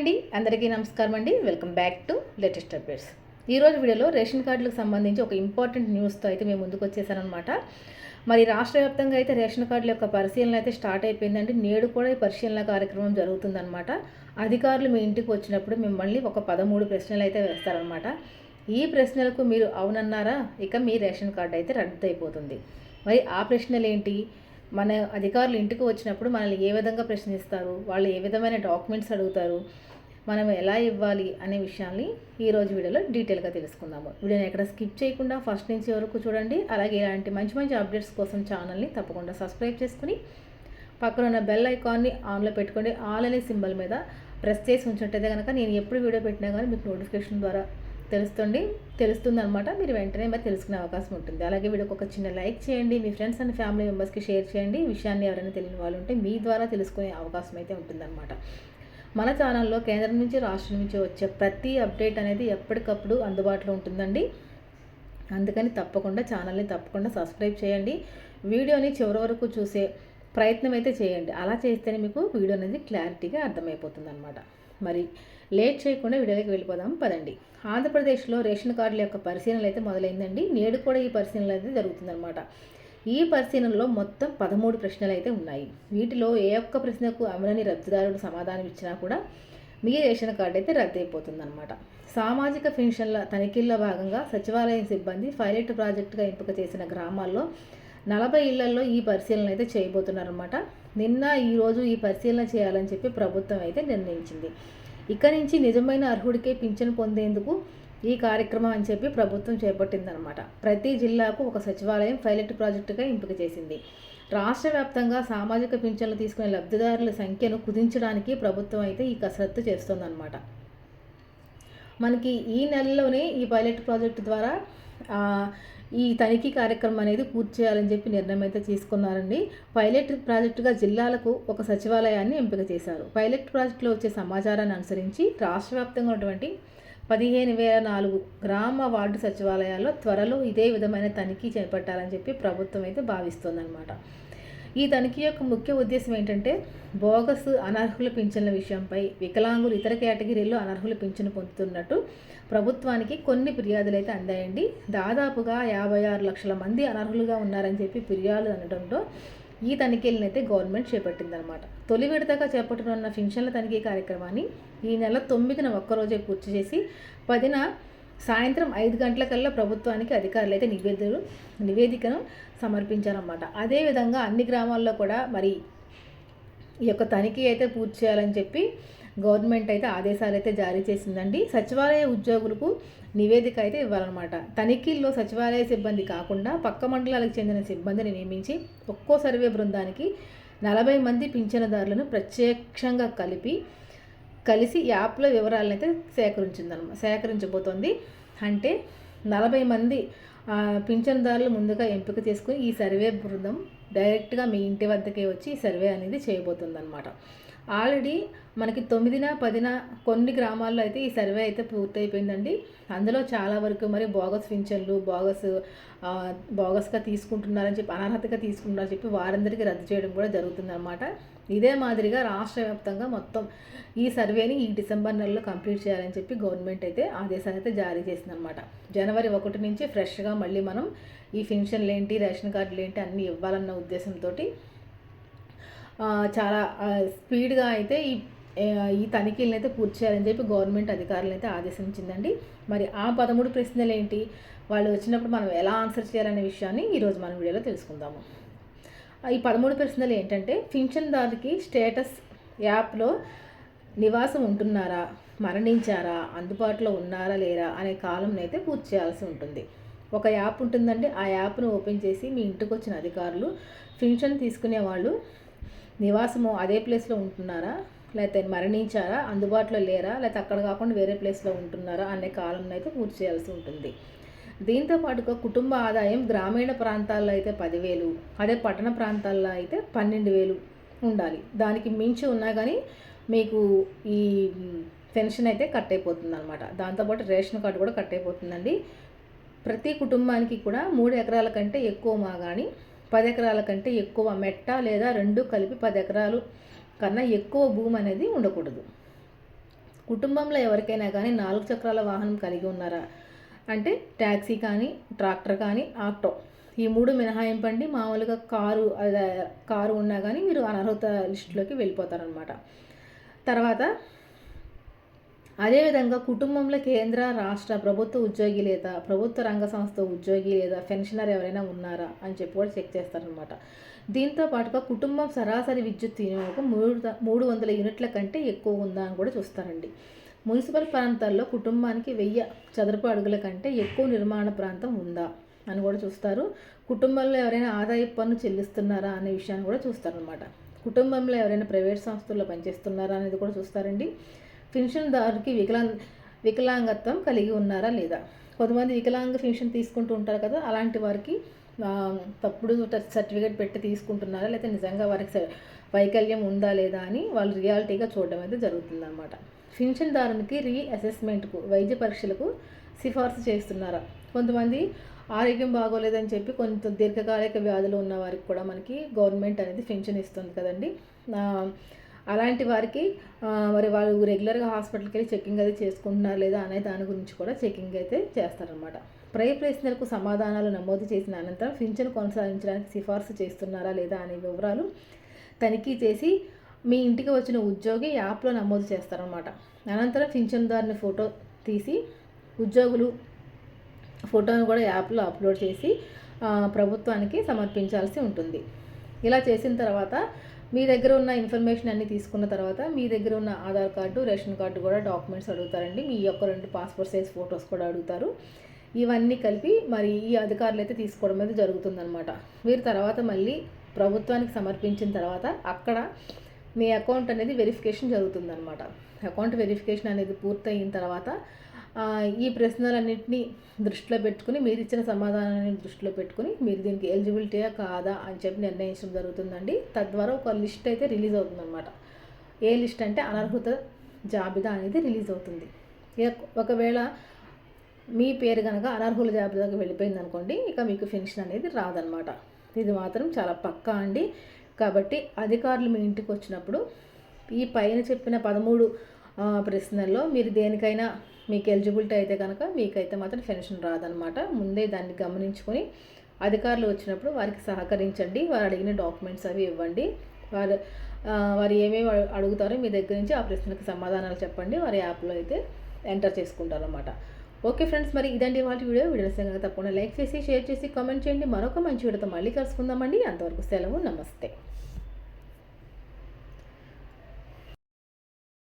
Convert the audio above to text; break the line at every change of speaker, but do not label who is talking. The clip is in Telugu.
అండి. అందరికీ నమస్కారం అండి. Welcome back to latest updates. ఈరోజు వీడియోలో రేషన్ కార్డులకు సంబంధించి ఒక ఇంపార్టెంట్ న్యూస్తో అయితే మేము ముందుకు వచ్చేసానమాట మరి రాష్ట్ర వ్యాప్తంగా అయితే రేషన్ కార్డుల యొక్క పరిశీలన అయితే స్టార్ట్ అయిపోయిందండి. నేడు కూడా ఈ పరిశీలన కార్యక్రమం జరుగుతుందన్నమాట. అధికారులు మీ ఇంటికి వచ్చినప్పుడు మిమ్మల్ని ఒక పదమూడు ప్రశ్నలు అయితే వేస్తారనమాట ఈ ప్రశ్నలకు మీరు అవునన్నారా? ఇక మీ రేషన్ కార్డు అయితే రద్దు అయిపోతుంది. మరి ఆ ప్రశ్నలు ఏంటి మన అధికారులు ఇంటికి వచ్చినప్పుడు మనల్ని ఏ విధంగా ప్రశ్నిస్తారు? వాళ్ళు ఏ విధమైన డాక్యుమెంట్స్ అడుగుతారు? మనం ఎలా ఇవ్వాలి అనే విషయాన్ని ఈరోజు వీడియోలో డీటెయిల్గా తెలుసుకుందాము. వీడియోని ఎక్కడ స్కిప్ చేయకుండా ఫస్ట్ నుంచి వరకు చూడండి. అలాగే ఇలాంటి మంచి మంచి అప్డేట్స్ కోసం ఛానల్ని తప్పకుండా సబ్స్క్రైబ్ చేసుకుని పక్కన ఉన్న బెల్ ఐకాన్ని ఆన్లో పెట్టుకోండి ఆల్ అనే సింబల్ మీద ప్రెస్ చేసి ఉంచుంటే కనుక నేను ఎప్పుడు వీడియో పెట్టినా కానీ మీకు నోటిఫికేషన్ ద్వారా తెలుస్తుంది తెలుస్తుంది అనమాట మీరు వెంటనే మరి తెలుసుకునే అవకాశం ఉంటుంది. అలాగే వీడియోకి ఒక చిన్న లైక్ చేయండి మీ ఫ్రెండ్స్ అండ్ ఫ్యామిలీ మెంబర్స్కి షేర్ చేయండి. ఈ విషయాన్ని ఎవరైనా తెలియని వాళ్ళు ఉంటే మీ ద్వారా తెలుసుకునే అవకాశం అయితే ఉంటుందన్నమాట. మన ఛానల్లో కేంద్రం నుంచి రాష్ట్రం నుంచి వచ్చే ప్రతి అప్డేట్ అనేది ఎప్పటికప్పుడు అందుబాటులో ఉంటుందండి. అందుకని తప్పకుండా ఛానల్ని తప్పకుండా సబ్స్క్రైబ్ చేయండి. వీడియోని చివరి వరకు చూసే ప్రయత్నం అయితే చేయండి. అలా చేస్తేనే మీకు వీడియో అనేది క్లారిటీగా అర్థమైపోతుంది అనమాట మరి లేట్ చేయకుండా వీడియోలోకి వెళ్ళిపోదాం. పదండి. ఆంధ్రప్రదేశ్లో రేషన్ కార్డుల యొక్క పరిశీలన అయితే మొదలైందండి. నేడు కూడా ఈ పరిశీలన అయితే జరుగుతుందన్నమాట. ఈ పరిశీలనలో మొత్తం పదమూడు ప్రశ్నలు అయితే ఉన్నాయి. వీటిలో ఏ ఒక్క ప్రశ్నకు అమరని రద్దుదారుడు సమాధానం ఇచ్చినా కూడా మీ రేషన్ కార్డు అయితే రద్దయిపోతుందన్నమాట. సామాజిక పెన్షన్ల తనిఖీల్లో భాగంగా సచివాలయం సిబ్బంది పైలట్ ప్రాజెక్టుగా ఎంపిక చేసిన గ్రామాల్లో నలభై ఇళ్ళలో ఈ పరిశీలన అయితే చేయబోతున్నారన్నమాట. నిన్న ఈరోజు ఈ పరిశీలన చేయాలని చెప్పి ప్రభుత్వం అయితే నిర్ణయించింది. ఇక్కడి నుంచి నిజమైన అర్హుడికే పింఛను పొందేందుకు ఈ కార్యక్రమం అని చెప్పి ప్రభుత్వం చేపట్టిందనమాట ప్రతి జిల్లాకు ఒక సచివాలయం పైలట్ ప్రాజెక్టుగా ఎంపిక చేసింది. రాష్ట్ర వ్యాప్తంగా సామాజిక పింఛన్లు తీసుకునే లబ్ధిదారుల సంఖ్యను కుదించడానికి ప్రభుత్వం అయితే ఈ కసరత్తు చేస్తుందన్నమాట. మనకి ఈ నెలలోనే ఈ పైలట్ ప్రాజెక్టు ద్వారా ఈ తనిఖీ కార్యక్రమం అనేది పూర్తి చేయాలని చెప్పి నిర్ణయం అయితే తీసుకున్నారండి. పైలట్ ప్రాజెక్టుగా జిల్లాలకు ఒక సచివాలయాన్ని ఎంపిక చేశారు. పైలట్ ప్రాజెక్టులో వచ్చే సమాచారాన్ని అనుసరించి రాష్ట్ర వ్యాప్తంగా ఉన్నటువంటి పదిహేను వేల నాలుగు గ్రామ వార్డు సచివాలయాల్లో త్వరలో ఇదే విధమైన తనిఖీ చేపట్టాలని చెప్పి ప్రభుత్వం అయితే భావిస్తోందనమాట ఈ తనిఖీ యొక్క ముఖ్య ఉద్దేశం ఏంటంటే బోగస్ అనర్హుల పింఛన్ల విషయంపై వికలాంగులు ఇతర కేటగిరీల్లో అనర్హుల పింఛను పొందుతున్నట్టు ప్రభుత్వానికి కొన్ని ఫిర్యాదులు అయితే అందాయండి. దాదాపుగా యాభై ఆరు లక్షల మంది అనర్హులుగా ఉన్నారని చెప్పి ఫిర్యాదులు అనడంతో ఈ తనిఖీలను అయితే గవర్నమెంట్ చేపట్టిందనమాట. తొలి విడతగా చేపట్టనున్న పింఛన్ల తనిఖీ కార్యక్రమాన్ని ఈ నెల తొమ్మిదిన ఒక్కరోజే పూర్తి చేసి పదిన సాయంత్రం ఐదు గంటలకల్లా ప్రభుత్వానికి అధికారులు అయితే నివేదికలు నివేదికను సమర్పించారన్నమాట అదేవిధంగా అన్ని గ్రామాల్లో కూడా మరి ఈ యొక్క తనిఖీ అయితే పూర్తి చేయాలని చెప్పి గవర్నమెంట్ అయితే ఆదేశాలు అయితే జారీ చేసిందండి. సచివాలయ ఉద్యోగులకు నివేదిక అయితే ఇవ్వాలన్నమాట. తనిఖీల్లో సచివాలయ సిబ్బంది కాకుండా పక్క మండలాలకు చెందిన సిబ్బందిని నియమించి ఒక్కో సర్వే బృందానికి నలభై మంది పింఛనదారులను ప్రత్యక్షంగా కలిపి కలిసి యాప్ల వివరాలను అయితే సేకరించిందనమాట సేకరించబోతోంది. అంటే నలభై మంది పింఛన్దారులు ముందుగా ఎంపిక చేసుకుని ఈ సర్వే బృందం డైరెక్ట్గా మీ ఇంటి వద్దకే వచ్చి ఈ సర్వే అనేది చేయబోతుందన్నమాట ఆల్రెడీ మనకి తొమ్మిదిన పదిన కొన్ని గ్రామాల్లో అయితే ఈ సర్వే అయితే పూర్తయిపోయిందండి. అందులో చాలా వరకు మరి బోగస్ పింఛన్లు బోగస్ బోగస్గా తీసుకుంటున్నారని చెప్పి అనర్హతగా తీసుకుంటున్నారని చెప్పి వారందరికీ రద్దు చేయడం కూడా జరుగుతుందన్నమాట. ఇదే మాదిరిగా రాష్ట్ర వ్యాప్తంగా మొత్తం ఈ సర్వేని ఈ డిసెంబర్ నెలలో కంప్లీట్ చేయాలని చెప్పి గవర్నమెంట్ అయితే ఆదేశాలు అయితే జారీ చేసిందనమాట జనవరి ఒకటి నుంచి ఫ్రెష్గా మళ్ళీ మనం ఈ పెన్షన్లు ఏంటి రేషన్ కార్డులు ఏంటి అన్నీ ఇవ్వాలన్న ఉద్దేశంతో చాలా స్పీడ్గా అయితే ఈ ఈ తనిఖీలను అయితే పూర్తి చేయాలని చెప్పి గవర్నమెంట్ అధికారులు అయితే ఆదేశించిందండి మరి ఆ పదమూడు ప్రశ్నలు ఏంటి వాళ్ళు వచ్చినప్పుడు మనం ఎలా ఆన్సర్ చేయాలనే విషయాన్ని ఈరోజు మనం వీడియోలో తెలుసుకుందాము. ఈ పదమూడు ప్రశ్నలు ఏంటంటే పింఛన్దారుకి స్టేటస్ యాప్లో నివాసం ఉంటున్నారా? మరణించారా? అందుబాటులో ఉన్నారా? లేరా? అనే కాలంని అయితే పూర్తి చేయాల్సి ఉంటుంది. ఒక యాప్ ఉంటుందండి. ఆ యాప్ను ఓపెన్ చేసి మీ ఇంటికి వచ్చిన అధికారులు పింఛన్ తీసుకునే వాళ్ళు నివాసము అదే ప్లేస్లో ఉంటున్నారా? లేకపోతే మరణించారా? అందుబాటులో లేరా? లేకపోతే అక్కడ కాకుండా వేరే ప్లేస్లో ఉంటున్నారా? అనే కాలంలో అయితే పూర్తి చేయాల్సి ఉంటుంది. దీంతో పాటుగా కుటుంబ ఆదాయం గ్రామీణ ప్రాంతాల్లో అయితే పదివేలు అదే పట్టణ ప్రాంతాల్లో అయితే పన్నెండు వేలు ఉండాలి. దానికి మించి ఉన్నా కానీ మీకు ఈ పెన్షన్ అయితే కట్ అయిపోతుంది అనమాట దాంతోపాటు రేషన్ కార్డు కూడా కట్ అయిపోతుందండి ప్రతి కుటుంబానికి కూడా మూడు ఎకరాల కంటే ఎక్కువ మా కానీ పది ఎకరాల కంటే ఎక్కువ మెట్ట లేదా రెండు కలిపి పది ఎకరాలు కన్నా ఎక్కువ భూమి అనేది ఉండకూడదు. కుటుంబంలో ఎవరికైనా కానీ నాలుగు చక్రాల వాహనం కలిగి ఉన్నారా? అంటే ట్యాక్సీ కానీ ట్రాక్టర్ కానీ ఆటో. ఈ మూడు మినహాయింపండి. మామూలుగా కారు అదే కారు ఉన్నా కానీ మీరు అనర్హత లిస్టులోకి వెళ్ళిపోతారనమాట తర్వాత అదేవిధంగా కుటుంబంలో కేంద్ర రాష్ట్ర ప్రభుత్వ ఉద్యోగి లేదా ప్రభుత్వ రంగ సంస్థ ఉద్యోగి లేదా పెన్షనర్ ఎవరైనా ఉన్నారా అని చెప్పి కూడా చెక్ చేస్తారనమాట దీంతో పాటుగా కుటుంబం సరాసరి విద్యుత్ వినియోగం మూడు మూడు వందల యూనిట్ల కంటే ఎక్కువ ఉందా అని కూడా చూస్తారండి. మున్సిపల్ ప్రాంతాల్లో కుటుంబానికి వెయ్యి చదరపు అడుగుల కంటే ఎక్కువ నిర్మాణ ప్రాంతం ఉందా అని కూడా చూస్తారు. కుటుంబంలో ఎవరైనా ఆదాయ పన్ను చెల్లిస్తున్నారా అనే విషయాన్ని కూడా చూస్తారనమాట కుటుంబంలో ఎవరైనా ప్రైవేట్ సంస్థల్లో పనిచేస్తున్నారా అనేది కూడా చూస్తారండి. పెన్షన్దారుకి వికలాంగ వికలాంగత్వం కలిగి ఉన్నారా లేదా? కొంతమంది వికలాంగ పెన్షన్ తీసుకుంటూ ఉంటారు కదా అలాంటి వారికి తప్పుడు సర్టిఫికేట్ పెట్టి తీసుకుంటున్నారా? లేకపోతే నిజంగా వారికి వైకల్యం ఉందా లేదా అని వాళ్ళు రియాలిటీగా చూడడం అయితే జరుగుతుందన్నమాట. పింఛన్దారునికి రీఅసెస్మెంట్కు వైద్య పరీక్షలకు సిఫార్సు చేస్తున్నారా? కొంతమంది ఆరోగ్యం బాగోలేదని చెప్పి కొంత దీర్ఘకాలిక వ్యాధులు ఉన్న వారికి కూడా మనకి గవర్నమెంట్ అనేది పెన్షన్ ఇస్తుంది కదండి. అలాంటి వారికి మరి వాళ్ళు రెగ్యులర్గా హాస్పిటల్కి వెళ్ళి చెకింగ్ అది చేసుకుంటున్నారు లేదా అనే దాని గురించి కూడా చెకింగ్ అయితే చేస్తారనమాట ప్రై ప్రశ్నలకు సమాధానాలు నమోదు చేసిన అనంతరం పింఛను కొనసాగించడానికి సిఫార్సు చేస్తున్నారా లేదా అనే వివరాలు తనిఖీ చేసి మీ ఇంటికి వచ్చిన ఉద్యోగి యాప్లో నమోదు చేస్తారనమాట అనంతరం పింఛన్దారుని ఫోటో తీసి ఉద్యోగులు ఫోటోను కూడా యాప్లో అప్లోడ్ చేసి ప్రభుత్వానికి సమర్పించాల్సి ఉంటుంది. ఇలా చేసిన తర్వాత మీ దగ్గర ఉన్న ఇన్ఫర్మేషన్ అన్ని తీసుకున్న తర్వాత మీ దగ్గర ఉన్న ఆధార్ కార్డు రేషన్ కార్డు కూడా డాక్యుమెంట్స్ అడుగుతారండి. మీ యొక్క రెండు పాస్పోర్ట్ సైజ్ ఫొటోస్ కూడా అడుగుతారు. ఇవన్నీ కలిపి మరి ఈ అధికారులు అయితే తీసుకోవడం అయితే జరుగుతుందనమాట మీరు తర్వాత మళ్ళీ ప్రభుత్వానికి సమర్పించిన తర్వాత అక్కడ మీ అకౌంట్ అనేది వెరిఫికేషన్ జరుగుతుందనమాట అకౌంట్ వెరిఫికేషన్ అనేది పూర్తయిన తర్వాత ఈ ప్రశ్నలన్నింటినీ దృష్టిలో పెట్టుకుని మీరు ఇచ్చిన సమాధానాన్ని దృష్టిలో పెట్టుకుని మీరు దీనికి ఎలిజిబిలిటీయా కాదా అని చెప్పి నిర్ణయించడం జరుగుతుందండి. తద్వారా ఒక లిస్ట్ అయితే రిలీజ్ అవుతుందన్నమాట. ఏ లిస్ట్ అంటే అనర్హత జాబితా అనేది రిలీజ్ అవుతుంది. ఒకవేళ మీ పేరు కనుక అనర్హుల జాబితాకి వెళ్ళిపోయింది అనుకోండి ఇక మీకు పెన్షన్ అనేది రాదనమాట ఇది మాత్రం చాలా పక్కా అండి. కాబట్టి అధికారులు మీ ఇంటికి వచ్చినప్పుడు ఈ పైన చెప్పిన పదమూడు ప్రశ్నల్లో మీరు దేనికైనా మీకు ఎలిజిబిలిటీ అయితే కనుక మీకైతే మాత్రం పెన్షన్ రాదనమాట. ముందే దాన్ని గమనించుకొని అధికారులు వచ్చినప్పుడు వారికి సహకరించండి. వారు అడిగిన డాక్యుమెంట్స్ అవి ఇవ్వండి. వారు వారు ఏమేమి అడుగుతారో మీ దగ్గర నుంచి ఆ ప్రశ్నలకు సమాధానాలు చెప్పండి. వారి యాప్లో అయితే ఎంటర్ చేసుకుంటారు అనమాట ఓకే ఫ్రెండ్స్ మరి ఇదండి వాళ్ళ వీడియో. వీడియో కనుక తప్పకుండా లైక్ చేసి షేర్ చేసి కామెంట్ చేయండి. మరొక మంచి వీడియోతో మళ్ళీ కలుసుకుందామండి. అంతవరకు సెలవు నమస్తే.